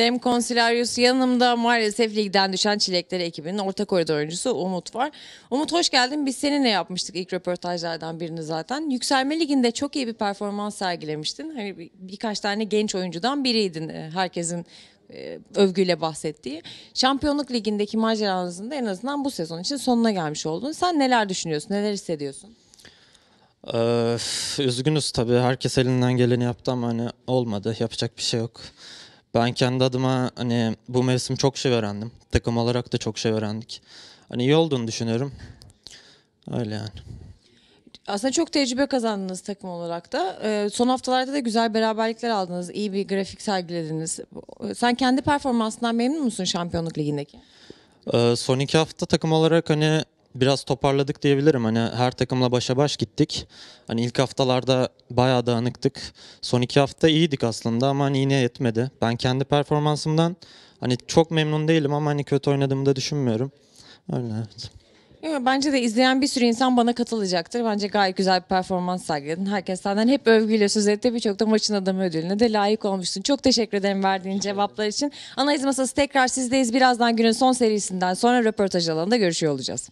Dem Conciliarius yanımda maalesef ligden düşen Çilekleri ekibinin orta koridor oyuncusu Umut var. Umut hoş geldin. Biz seninle yapmıştık ilk röportajlardan birini zaten. Yükselme Ligi'nde çok iyi bir performans sergilemiştin. Hani bir- birkaç tane genç oyuncudan biriydin. e, Herkesin e, övgüyle bahsettiği. Şampiyonluk Ligi'ndeki maceranızın da en azından bu sezon için sonuna gelmiş oldun. Sen neler düşünüyorsun? Neler hissediyorsun? Ee, üzgünüz tabii. Herkes elinden geleni yaptı ama hani olmadı. Yapacak bir şey yok. Ben kendi adıma hani bu mevsim çok şey öğrendim. Takım olarak da çok şey öğrendik. Hani iyi olduğunu düşünüyorum. Öyle yani. Aslında çok tecrübe kazandınız takım olarak da. Ee, son haftalarda da güzel beraberlikler aldınız. İyi bir grafik sergilediniz. Sen kendi performansından memnun musun Şampiyonluk Ligi'ndeki? Ee, son iki hafta takım olarak hani biraz toparladık diyebilirim. Hani her takımla başa baş gittik. Hani ilk haftalarda bayağı dağınıktık. Son iki hafta iyiydik aslında ama hani yine yetmedi. Ben kendi performansımdan hani çok memnun değilim ama hani kötü oynadığımı da düşünmüyorum. Öyle evet. Yok, Bence de izleyen bir sürü insan bana katılacaktır. Bence gayet güzel bir performans sergiledin. Herkes senden hep övgüyle söz etti. Birçok da maçın adamı ödülüne de layık olmuşsun. Çok teşekkür ederim verdiğin cevaplar için. Analiz masası tekrar sizdeyiz. Birazdan günün son serisinden sonra röportaj alanında görüşüyor olacağız.